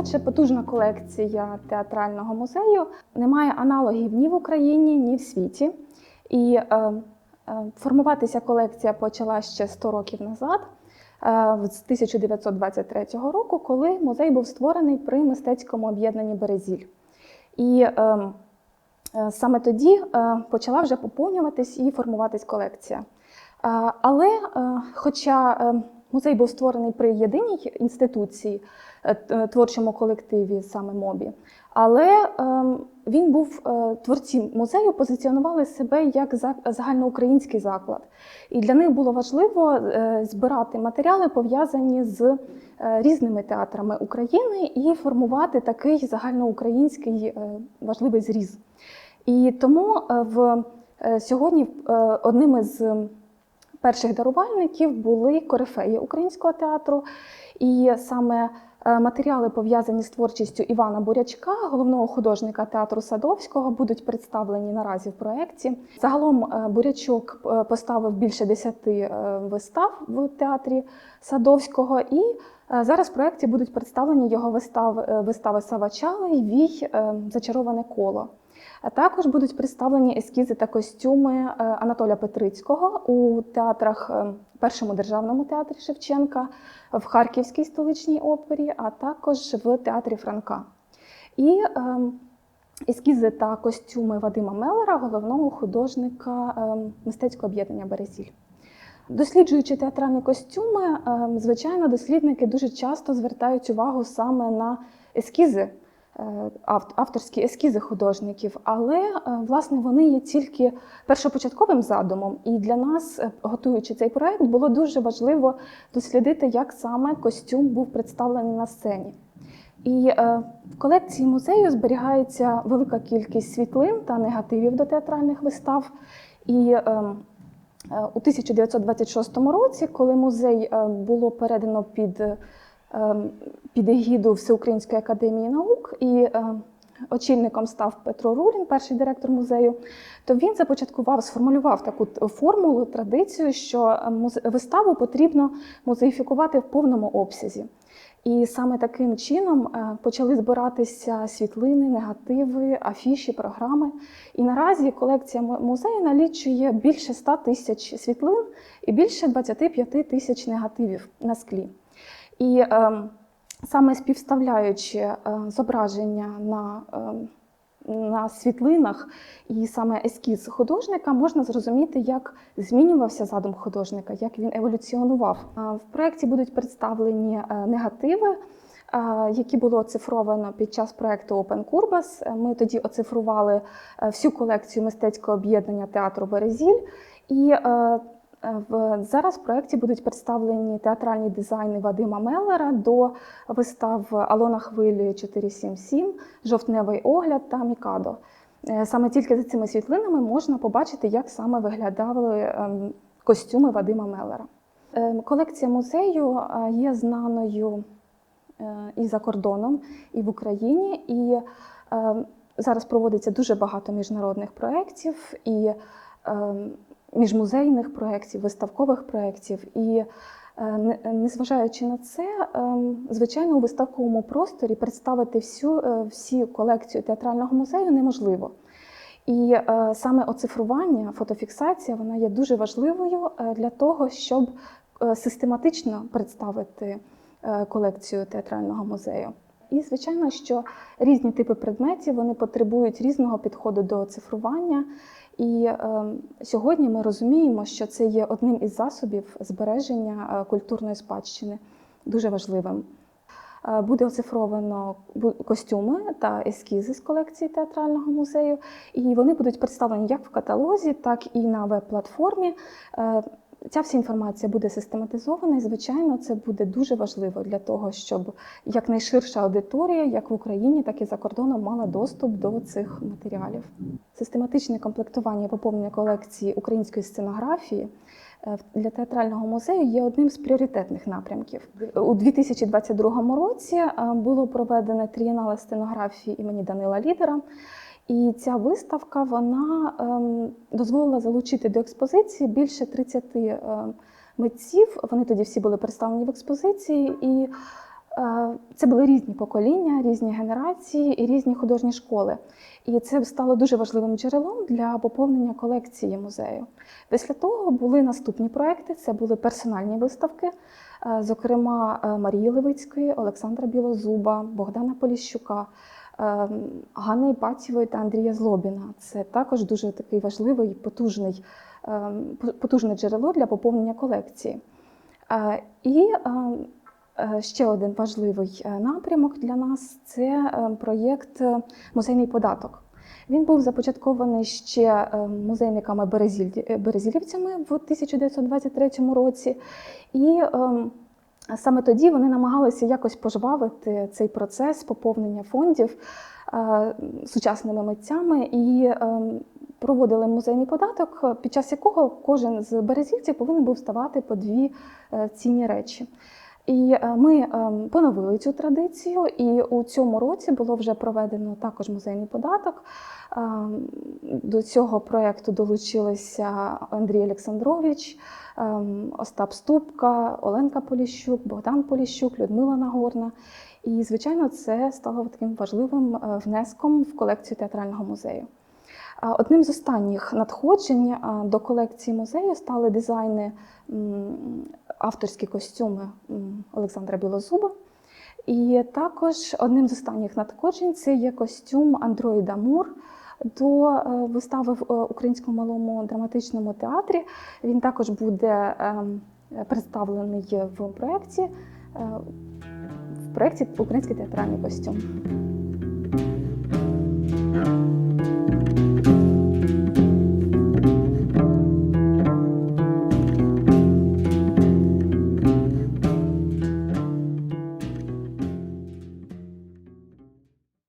Отже, потужна колекція театрального музею немає аналогів ні в Україні, ні в світі. І е, е, формуватися колекція почала ще 100 років назад, е, з 1923 року, коли музей був створений при мистецькому об'єднанні Березіль. І е, е, саме тоді е, почала вже поповнюватись і формуватись колекція. Е, Але, е, хоча е, музей був створений при єдиній інституції, е, творчому колективі, саме МОБі, але е, він був е, творці музею позиціонували себе як за- загальноукраїнський заклад. І для них було важливо е, збирати матеріали, пов'язані з е, різними театрами України, і формувати такий загальноукраїнський е, важливий зріз. І тому е, в е, сьогодні е, одним із перших дарувальників були корифеї українського театру, і саме е, матеріали, пов'язані з творчістю Івана Бурячка, головного художника театру Садовського, будуть представлені наразі в проєкті. Загалом е, Бурячок е, поставив більше десяти вистав в театрі Садовського, і зараз в проєкті будуть представлені його вистави, е, вистави Савачали Вій Зачароване коло. Також будуть представлені ескізи та костюми е, Анатоля Петрицького у театрах е, першому державному театрі Шевченка, в Харківській столичній опері, а також в театрі Франка. І е, ескізи та костюми Вадима Мелера, головного художника е, мистецького об'єднання Березіль. Досліджуючи театральні костюми, е, звичайно, дослідники дуже часто звертають увагу саме на ескізи, авторські ескізи художників, але е, власне вони є тільки першопочатковим задумом. І для нас, е, готуючи цей проект, було дуже важливо дослідити, як саме костюм був представлений на сцені. І е, в колекції музею зберігається велика кількість світлин та негативів до театральних вистав. І е, е, у 1926 році, коли музей е, було передано під, е, під егіду Всеукраїнської академії наук, і е, очільником став Петро Рурін, перший директор музею, то він започаткував, сформулював таку формулу, традицію, що е, виставу потрібно музеїфікувати в повному обсязі. І саме таким чином е, почали збиратися світлини, негативи, афіші, програми. І наразі колекція музею налічує більше 100 тисяч світлин і більше 25 тисяч негативів на склі. І е, саме співставляючи е, зображення на, е, на світлинах і саме ескіз художника, можна зрозуміти, як змінювався задум художника, як він еволюціонував. Е, В проєкті будуть представлені е, негативи. е, Які було оцифровано під час проекту Open. Е, Ми тоді оцифрували всю колекцію мистецького об'єднання театру Березіль. І зараз в проєкті будуть представлені театральні дизайни Вадима Меллера до вистав Алона Хвилі 477, Жовтневий огляд та Мікадо. Е, Саме тільки за цими світлинами можна побачити, як саме виглядали ем, костюми Вадима Меллера. Ем, Колекція музею е, є знаною е, і за кордоном, і в Україні. І е, зараз проводиться дуже багато міжнародних проєктів е, міжмузейних проєктів, виставкових проєктів. І е, незважаючи на це, е, звичайно, у виставковому просторі представити всю е, всі колекцію театрального музею неможливо. І е, саме оцифрування, фотофіксація, вона є дуже важливою е, для того, щоб е, систематично представити е, колекцію театрального музею. І звичайно, що різні типи предметів вони потребують різного підходу до цифрування. І е, сьогодні ми розуміємо, що це є одним із засобів збереження е, культурної спадщини, дуже важливим. Е, Буде оцифровано костюми та ескізи з колекції театрального музею, і вони будуть представлені як в каталозі, так і на веб-платформі. Ця вся інформація буде систематизована, і звичайно, це буде дуже важливо для того, щоб якнайширша аудиторія, як в Україні, так і за кордоном, мала доступ до цих матеріалів. Систематичне комплектування і поповнення колекції української сценографії е, для театрального музею є одним з пріоритетних напрямків. У 2022 році е, було проведено трієнале сценографії імені Данила Лідера. І ця виставка вона ем, дозволила залучити до експозиції більше 30 ем, митців. Вони тоді всі були представлені в експозиції, і Е, Це були різні покоління, різні генерації і різні художні школи. І це стало дуже важливим джерелом для поповнення колекції музею. Після того були наступні проекти: це були персональні виставки, е, зокрема е, Марії Левицької, Олександра Білозуба, Богдана Поліщука, е, Ганни Іпатєвої та Андрія Злобіна. Це також дуже такий важливий, потужний, е, потужне джерело для поповнення колекції. Е, І е, е, ще один важливий е, напрямок для нас це проєкт Музейний податок. Він був започаткований ще е, музейниками Березіль- е, березілівцями в 1923 році. І ем, саме тоді вони намагалися якось пожвавити цей процес поповнення фондів е, сучасними митцями і ем, проводили музейний податок, під час якого кожен з березівців повинен був ставати по дві е, цінні речі. І е, ми ем, поновили цю традицію, і у цьому році було вже проведено також музейний податок. Ем, До цього проєкту долучилися Андрій Олександрович, Остап Ступка, Оленка Поліщук, Богдан Поліщук, Людмила Нагорна. І, звичайно, це стало таким важливим е, внеском в колекцію театрального музею. Одним з останніх надходжень до колекції музею стали дизайни авторські костюми Олександра Білозуба. І також одним з останніх надходжень це є костюм андроїда Мур до е, вистави в е, Українському малому драматичному театрі. Він також буде ем, представлений в проєкті, е, в проєкті Український театральний костюм.